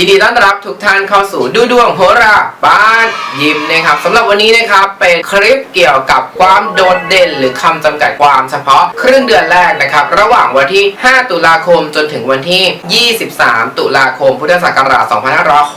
ยินดีต้อนรับทุกท่านเข้าสู่ดูดวงโหราบ้านยิมนะครับสำหรับวันนี้นะครับเป็นคลิปเกี่ยวกับความโดดเด่น หรือคำจำกัดความเฉพาะครึ่งเดือนแรกนะครับ ระหว่างวันที่ 5 ตุลาคมจนถึงวันที่ 23 ตุลาคม พุทธศักราช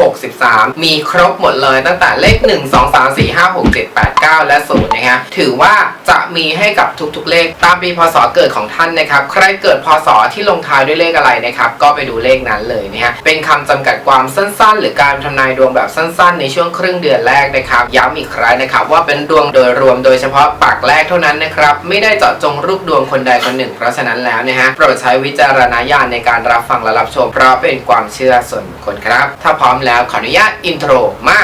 2563 มีครบหมดเลยตั้งแต่เลข 1 2 3 4 5 6 7 8 9 และ 0 นะฮะถือว่าจะมีให้กับทุกๆเลขตามปีพศเกิดของท่านนะครับ ใครเกิดพศที่ลงท้ายด้วยเลขอะไรนะครับก็ไปดูเลขนั้นเลยนะฮะเป็นคำจำกัดความความสั้นๆ หรือการทำนายดวงแบบสั้น ๆ ในช่วงครึ่งเดือนแรกนะครับย้ำอีกครั้งนะครับว่าเป็นดวงโดยรวมโดยเฉพาะปากแรกเท่านั้นนะครับไม่ได้เจาะจงรูปดวงคนใดคนหนึ่ง เพราะฉะนั้นแล้วนะฮะโปรดใช้วิจารณญาณในการรับฟังและรับชมเพราะเป็นความเชื่อส่วนบุคคลครับ ถ้าพร้อมแล้วขออนุญาตอินโทรมา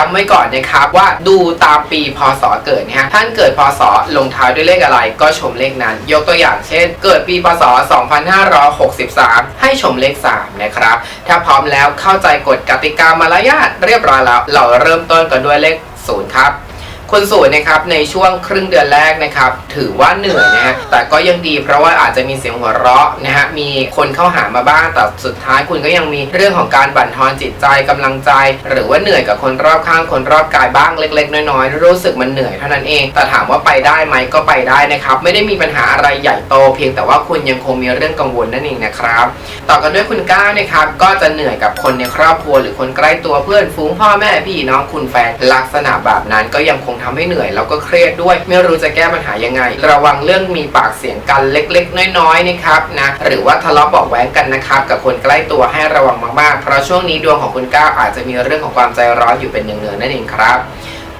ย้ำไว้ก่อนนะครับว่าดูตามปีพศเกิดนะฮะท่านเกิดพศลงท้ายด้วยเลขอะไร ก็ชมเลขนั้น ยกตัวอย่างเช่น เกิดปีพศ 2563 ให้ชมเลข 3 นะครับ ถ้าพร้อมแล้วเข้าใจกฎกติกามารยาทเรียบร้อยแล้ว เราเริ่มต้นกันด้วยเลข0ครับ คนสวยนะครับในช่วงครึ่งเดือนแรกนะครับถือว่าเหนื่อยนะฮะแต่ก็ยังดีเพราะว่าอาจจะมีเสียงหัวเราะนะฮะมีคนเข้าหามาบ้างแต่สุดท้ายคุณก็ยังมีเรื่องของการบั่นทอนจิตใจกำลังใจ หรือว่าเหนื่อยกับคนรอบข้างคนรอบกายบ้างเล็ก ๆ น้อยๆรู้สึกมันเหนื่อยเท่านั้นเอง แต่ถามว่าไปได้ไหมก็ไปได้นะครับ ไม่ได้มีปัญหาอะไรใหญ่โต เพียงแต่ว่าคุณยังคงมีเรื่องกังวลนั่นเองนะครับ ต่อกันด้วยคุณก้าวนะครับก็จะเหนื่อยกับคนในครอบครัว หรือคนใกล้ตัวเพื่อนฝูงพ่อแม่พี่น้องคุณแฟนลักษณะแบบนั้นก็ยังคงทำให้เหนื่อยแล้วก็เครียดด้วย ไม่รู้จะแก้ปัญหายังไง ระวังเรื่องมีปากเสียงกันเล็ก ๆ น้อยๆนะครับนะหรือว่าทะเลาะเบอกแว้งกันนะครับกับคนใกล้ตัวให้ระวังมากๆ เพราะช่วงนี้ดวงของคุณก้าวอาจจะมีเรื่องของความใจร้อนอยู่เป็นเนืองๆนั่นเองครับ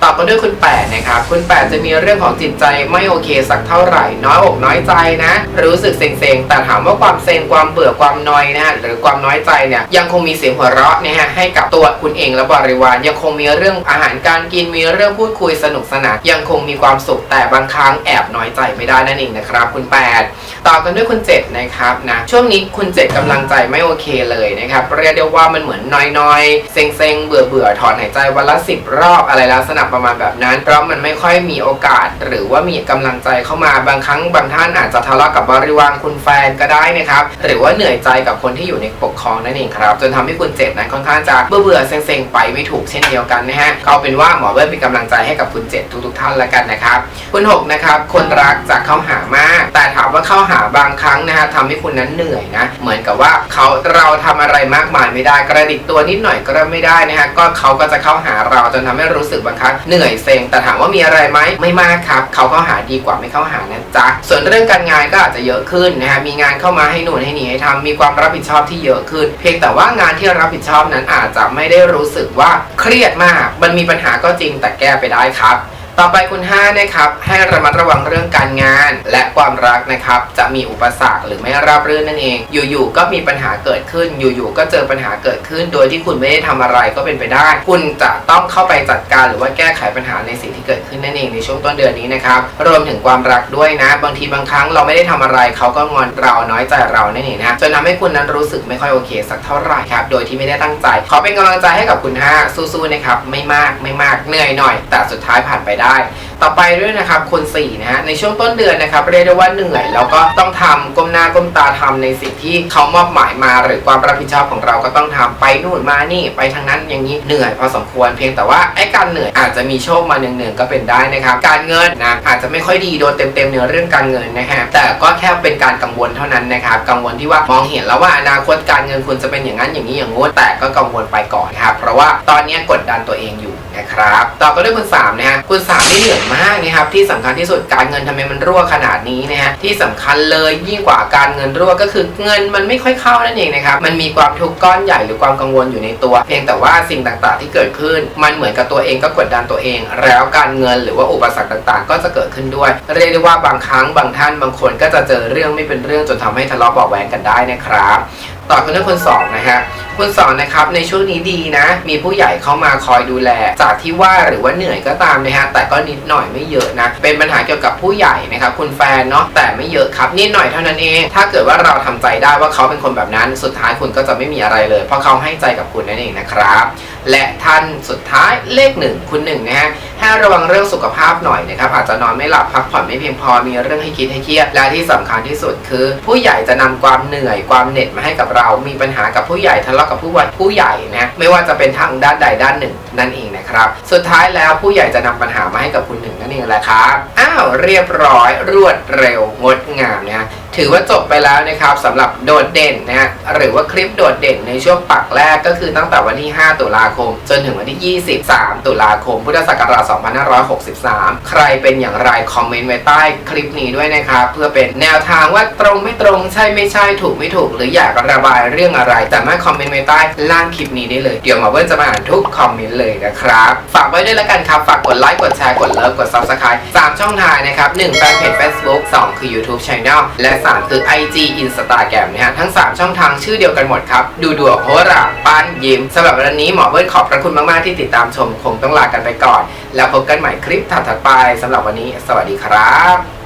ต่อกันด้วยคุณแปดนะครับคุณแปดจะมีเรื่องของจิตใจไม่โอเคสักเท่าไหร่ น้อยอกน้อยใจนะ รู้สึกเซ็งๆแต่ถามว่าความเซ็งความเบื่อความนอยนะฮะหรือความน้อยใจเนี่ยยังคงมีเสียงหัวเราะนะฮะให้กับตัวคุณเองและบริวารยังคงมีเรื่องอาหารการกินมีเรื่องพูดคุยสนุกสนานยังคงมีความสุขแต่บางครั้งแอบน้อยใจไม่ได้นั่นเองนะครับ คุณแปดต่อกันด้วยคุณเจ็ดนะครับนะช่วงนี้คุณเจ็ดกำลังใจไม่โอเคเลยนะครับเรียกได้ว่ามันเหมือนน้อยๆเซ็งๆเบื่อเบื่อๆถอนหายใจวันละสิบรอบอะไรลักษณะประมาณแบบนั้น เพราะมันไม่ค่อยมีโอกาส หรือว่ามีกำลังใจเข้ามาบางครั้งบางท่านอาจจะทะเลาะกับบริวารคุณแฟนก็ได้นะครับ หรือว่าเหนื่อยใจกับคนที่อยู่ในปกครองนั่นเองครับ จนทำให้คุณเจ็ดนั้นค่อนข้างจะเบื่อเบื่อเซ็งๆไปไม่ถูกเช่นเดียวกันนะฮะก็เอาเป็นว่าหมอเบิ้ลเป็นกำลังใจให้กับคุณเจ็ดทุกๆท่านละกันนะครับคุณหกนะครับคนรักจะเข้าหามาก แต่ถามว่าเข้าหาบางครั้งนะฮะทำให้คุณนั้นเหนื่อยนะเหมือนกับว่าเขาเราทำอะไรมากมายไม่ได้กระดิกตัวนิดหน่อยก็ไม่ได้นะฮะก็เขาก็จะเข้าหาเราจนทำให้รู้สึกบางครั้งเหนื่อยเซ็งแต่ถามว่ามีอะไรไหมไม่มากครับเขาเข้าหาดีกว่าไม่เข้าหานะจ๊ะส่วนเรื่องการงานก็อาจจะเยอะขึ้นนะฮะมีงานเข้ามาให้หนุนให้หนีให้ทำมีความรับผิดชอบที่เยอะขึ้น เพียงแต่ว่างานที่รับผิดชอบนั้นอาจจะไม่ได้รู้สึกว่าเครียดมาก มันมีปัญหาก็จริงแต่แก้ไปได้ครับ ต่อไปคุณ5นะครับ ให้ระมัดระวังเรื่องการงาน และความรักนะครับ จะมีอุปสรรคหรือไม่ราบรื่นนั่นเอง อยู่ๆก็มีปัญหาเกิดขึ้น อยู่ๆก็เจอปัญหาเกิดขึ้น โดยที่คุณไม่ได้ทำอะไรก็เป็นไปได้ คุณจะต้องเข้าไปจัดการหรือว่าแก้ไขปัญหาในสิ่งที่เกิดขึ้นนั่นเองในช่วงต้นเดือนนี้นะครับรวมถึงความรักด้วยนะ บางทีบางครั้งเราไม่ได้ทำอะไรเขาก็งอนเราน้อยใจเรานั่นเองนะจนทำให้คุณนั้นรู้สึกไม่ค่อยโอเคสักเท่าไหร่ครับโดยที่ไม่ได้ตั้งใจขอเป็นกำลังใจให้กับคุณ5สู้ๆนะครับไม่มากไม่มากเหนื่อยหน่อย แต่สุดท้ายผ่านไปได้ต่อไปด้วยนะครับคน4นะฮะในช่วงต้นเดือนนะครับเรียกได้ว่าเหนื่อยแล้วก็ต้องทำก้มหน้าก้มตาทำในสิ่งที่เขามอบหมายมา หรือความรับผิดชอบของเราก็ต้องทำไปนู่นมานี่ไปทางนั้นอย่างนี้เหนื่อยพอสมควรเพียงแต่ว่าไอ้การเหนื่อยอาจจะมีโชคมาเนืองๆก็เป็นได้นะครับ การเงินนะอาจจะไม่ค่อยดีโดนเต็มๆเนื้อเรื่องการเงินนะฮะแต่ก็แค่เป็นการกังวลเท่านั้นนะครับกังวลที่ว่ามองเห็นแล้วว่าอนาคตการเงินคุณจะเป็นอย่างนั้นอย่างนี้อย่างงู้นแต่ก็กังวลไปก่อนครับเพราะว่าตอนนี้กดดันตัวเองอยู่นะครับต่อก็ด้วยคุณสามนะฮะคุณสามนี่เหนื่อมากนะครับที่สำคัญที่สุดการเงินทำไมมันรั่วขนาดนี้นะฮะที่สำคัญเลยยิ่งกว่าการเงินรั่วก็คือเงินมันไม่ค่อยเข้านั่นเองนะครับมันมีความทุกข์ก้อนใหญ่หรือความกังวลอยู่ในตัว เพียงแต่ว่าสิ่งต่างๆ ที่เกิดขึ้น มันเหมือนกับตัวเองก็กดดันตัวเอง แล้วการเงินหรือว่าอุปสรรคต่างๆ ก็จะเกิดขึ้นด้วย เรียกได้ว่าบางครั้งบางท่านบางคนก็จะเจอเรื่องไม่เป็นเรื่องจนทำให้ทะเลาะเบาะแวงกันได้นะครับ ต่อกันด้วยคนสองนะฮะคนสองนะครับในช่วงนี้ดีนะ มีผู้ใหญ่เข้ามาคอยดูแล จากที่ว่าหรือว่าเหนื่อยก็ตามนะฮะแต่ก็นิดหน่อยไม่เยอะนะ เป็นปัญหาเกี่ยวกับผู้ใหญ่นะครับคุณแฟนเนาะแต่ไม่เยอะครับนิดหน่อยเท่านั้นเอง ถ้าเกิดว่าเราทำใจได้ว่าเขาเป็นคนแบบนั้นสุดท้ายคุณก็จะไม่มีอะไรเลย เพราะเขาให้ใจกับคุณนั่นเองนะครับ และท่านสุดท้ายเลขหนึ่งคุณหนึ่งนะฮะให้ระวังเรื่องสุขภาพหน่อยนะครับอาจจะนอนไม่หลับพักผ่อนไม่เพียงพอมีเรื่องให้คิดให้เครียดและที่สำคัญที่สุดคือ ผู้ใหญ่จะนำความเหนื่อยความเหน็ดมาให้กับเรา มีปัญหากับผู้ใหญ่ทะเลาะกับผู้วัยผู้ใหญ่นะไม่ว่าจะเป็นทางด้านใดด้านหนึ่งนั่นเองนะครับ สุดท้ายแล้วผู้ใหญ่จะนำปัญหามาให้กับคุณหนึ่งนั่นเองแหละครับอ้าวเรียบร้อยรวดเร็วงดงามนะถือว่าจบไปแล้วนะครับสำหรับโดดเด่นนะฮะหรือว่าคลิปโดดเด่นในช่วงปักแรกก็คือตั้งแต่วันที่ 5 ตุลาคม จนถึงวันที่ 23 ตุลาคม พุทธศักราช 2563 ใครเป็นอย่างไรคอมเมนต์ไว้ใต้คลิปนี้ด้วยนะครับ เพื่อเป็นแนวทางว่าตรงไม่ตรงใช่ไม่ใช่ถูกไม่ถูก หรืออยากระบายเรื่องอะไรสามารถคอมเมนต์ไว้ใต้ล่างคลิปนี้ได้เลยเดี๋ยวหมาเบิ้ลจะมาอ่านทุกคอมเมนต์เลยนะครับฝากไว้ด้วยละกันครับฝากกดไลค์กดแชร์กดเลิฟกด subscribe 3ช่องทางนะครับ1แฟนเพจ Facebook 2 คือ YouTube Channel และสารคือ IG Instagram นะฮะทั้ง 3 ช่องทางชื่อเดียวกันหมดครับ ดูดวงโหราป้านยิ้มสำหรับวันนี้หมอเบิร์ดขอบพระคุณมากๆที่ติดตามชมคงต้องลากันไปก่อน แล้วพบกันใหม่คลิปถัดๆไปสำหรับวันนี้ สวัสดีครับ